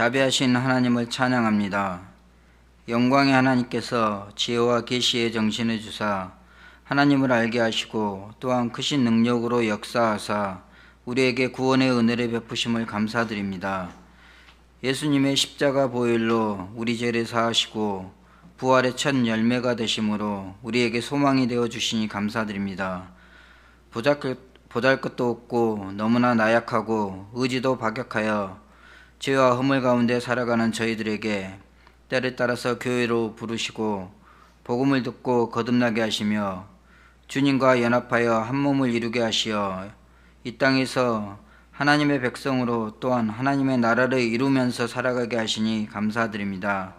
자비하신 하나님을 찬양합니다. 영광의 하나님께서 지혜와 계시의 정신을 주사 하나님을 알게 하시고 또한 크신 능력으로 역사하사 우리에게 구원의 은혜를 베푸심을 감사드립니다. 예수님의 십자가 보혈로 우리 죄를 사하시고 부활의 첫 열매가 되심으로 우리에게 소망이 되어 주시니 감사드립니다. 보잘것, 보잘것도 없고 너무나 나약하고 의지도 박약하여 죄와 허물 가운데 살아가는 저희들에게 때를 따라서 교회로 부르시고 복음을 듣고 거듭나게 하시며 주님과 연합하여 한 몸을 이루게 하시어 이 땅에서 하나님의 백성으로 또한 하나님의 나라를 이루면서 살아가게 하시니 감사드립니다.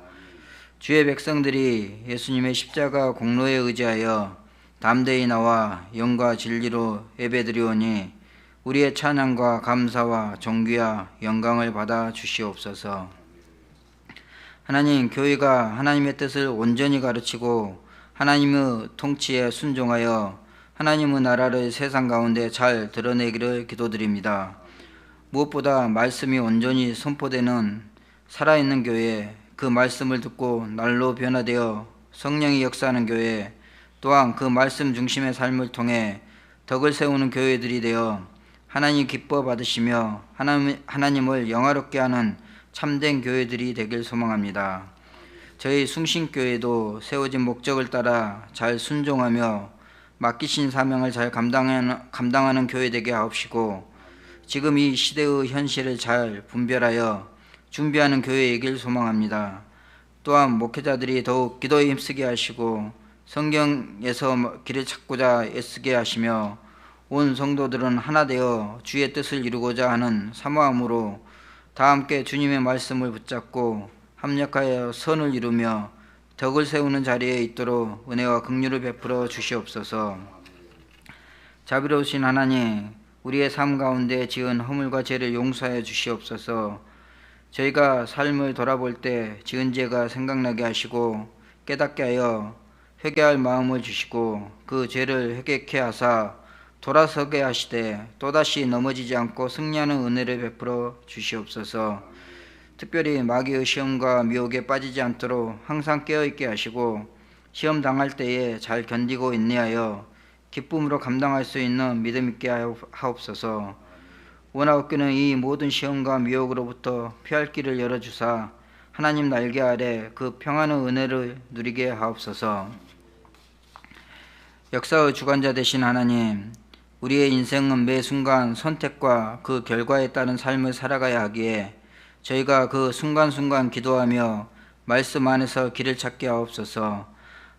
주의 백성들이 예수님의 십자가 공로에 의지하여 담대히 나와 영과 진리로 예배드리오니 우리의 찬양과 감사와 존귀와 영광을 받아 주시옵소서. 하나님, 교회가 하나님의 뜻을 온전히 가르치고 하나님의 통치에 순종하여 하나님의 나라를 세상 가운데 잘 드러내기를 기도드립니다. 무엇보다 말씀이 온전히 선포되는 살아있는 교회, 그 말씀을 듣고 날로 변화되어 성령이 역사하는 교회, 또한 그 말씀 중심의 삶을 통해 덕을 세우는 교회들이 되어 하나님 기뻐 받으시며 하나님, 하나님 을 영화롭게 하는 참된 교회들이 되길 소망합니다. 저희 숭신교회도 세워진 목적을 따라 잘 순종하며 맡기신 사명을 잘 감당하는, 감당하는 교회 되게 하옵시고 지금 이 시대의 현실을 잘 분별하여 준비하는 교회이길 소망합니다. 또한 목회자들이 더욱 기도에 힘쓰게 하시고 성경에서 길을 찾고자 애쓰게 하시며 온 성도들은 하나 되어 주의 뜻을 이루고자 하는 사모함으로 다 함께 주님의 말씀을 붙잡고 합력하여 선을 이루며 덕을 세우는 자리에 있도록 은혜와 긍휼을 베풀어 주시옵소서. 자비로우신 하나님, 우리의 삶 가운데 지은 허물과 죄를 용서하여 주시옵소서. 저희가 삶을 돌아볼 때 지은 죄가 생각나게 하시고 깨닫게 하여 회개할 마음을 주시고 그 죄를 회개케 하사 돌아서게 하시되 또다시 넘어지지 않고 승리하는 은혜를 베풀어 주시옵소서. 특별히 마귀의 시험과 미혹에 빠지지 않도록 항상 깨어 있게 하시고 시험 당할 때에 잘 견디고 인내하여 기쁨으로 감당할 수 있는 믿음 있게 하옵소서. 원하옵기는 이 모든 시험과 미혹으로부터 피할 길을 열어 주사 하나님 날개 아래 그 평안의 은혜를 누리게 하옵소서. 역사의 주관자 되신 하나님, 우리의 인생은 매 순간 선택과 그 결과에 따른 삶을 살아가야 하기에 저희가 그 순간순간 기도하며 말씀 안에서 길을 찾게 하옵소서.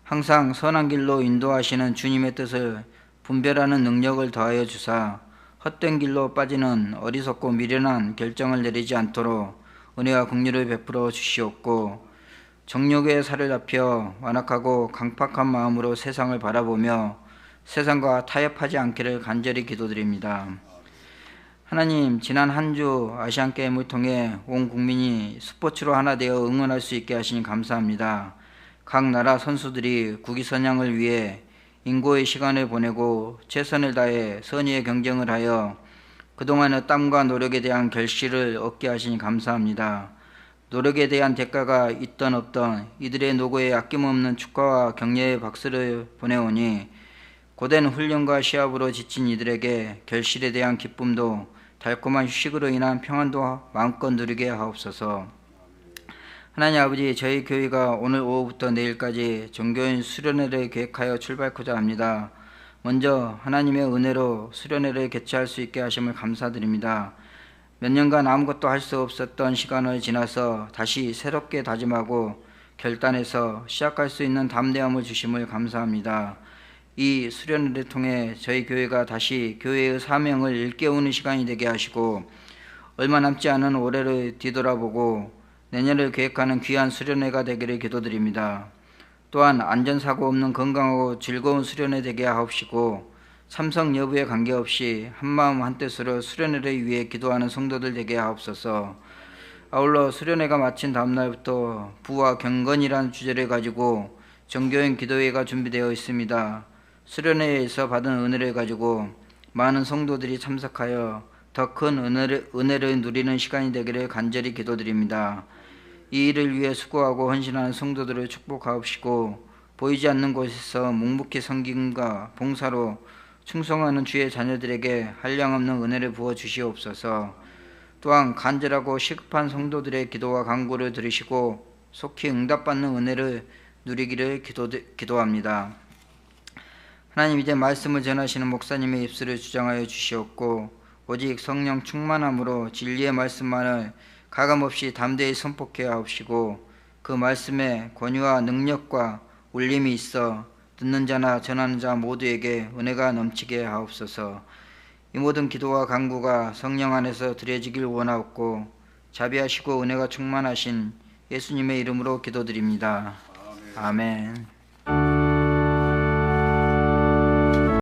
항상 선한 길로 인도하시는 주님의 뜻을 분별하는 능력을 더하여 주사 헛된 길로 빠지는 어리석고 미련한 결정을 내리지 않도록 은혜와 긍휼을 베풀어 주시옵고 정욕의 살을 잡혀 완악하고 강팍한 마음으로 세상을 바라보며 세상과 타협하지 않기를 간절히 기도드립니다. 하나님, 지난 한 주 아시안 게임을 통해 온 국민이 스포츠로 하나 되어 응원할 수 있게 하시니 감사합니다. 각 나라 선수들이 국위 선양을 위해 인고의 시간을 보내고 최선을 다해 선의의 경쟁을 하여 그동안의 땀과 노력에 대한 결실을 얻게 하시니 감사합니다. 노력에 대한 대가가 있던 없던 이들의 노고에 아낌없는 축하와 격려의 박수를 보내오니 고된 훈련과 시합으로 지친 이들에게 결실에 대한 기쁨도 달콤한 휴식으로 인한 평안도 마음껏 누리게 하옵소서. 하나님 아버지, 저희 교회가 오늘 오후부터 내일까지 종교인 수련회를 계획하여 출발하고자 합니다. 먼저 하나님의 은혜로 수련회를 개최할 수 있게 하심을 감사드립니다. 몇 년간 아무것도 할 수 없었던 시간을 지나서 다시 새롭게 다짐하고 결단해서 시작할 수 있는 담대함을 주심을 감사합니다. 이 수련회를 통해 저희 교회가 다시 교회의 사명을 일깨우는 시간이 되게 하시고 얼마 남지 않은 올해를 뒤돌아보고 내년을 계획하는 귀한 수련회가 되기를 기도드립니다. 또한 안전사고 없는 건강하고 즐거운 수련회 되게 하옵시고 참석 여부에 관계없이 한마음 한뜻으로 수련회를 위해 기도하는 성도들 되게 하옵소서 아울러 수련회가 마친 다음날부터 부와 경건이라는 주제를 가지고 정교인 기도회가 준비되어 있습니다. 수련회에서 받은 은혜를 가지고 많은 성도들이 참석하여 더 큰 은혜를, 은혜를 누리는 시간이 되기를 간절히 기도드립니다. 이 일을 위해 수고하고 헌신하는 성도들을 축복하옵시고 보이지 않는 곳에서 묵묵히 섬김과 봉사로 충성하는 주의 자녀들에게 한량없는 은혜를 부어 주시옵소서. 또한 간절하고 시급한 성도들의 기도와 간구를 들으시고 속히 응답받는 은혜를 누리기를 기도, 기도합니다. 하나님 이제 말씀을 전하시는 목사님의 입술을 주장하여 주시옵고 오직 성령 충만함으로 진리의 말씀만을 가감없이 담대히 선포케 하옵시고 그 말씀에 권위와 능력과 울림이 있어 듣는 자나 전하는 자 모두에게 은혜가 넘치게 하옵소서. 이 모든 기도와 간구가 성령 안에서 드려지길 원하옵고 자비하시고 은혜가 충만하신 예수님의 이름으로 기도드립니다. 아멘.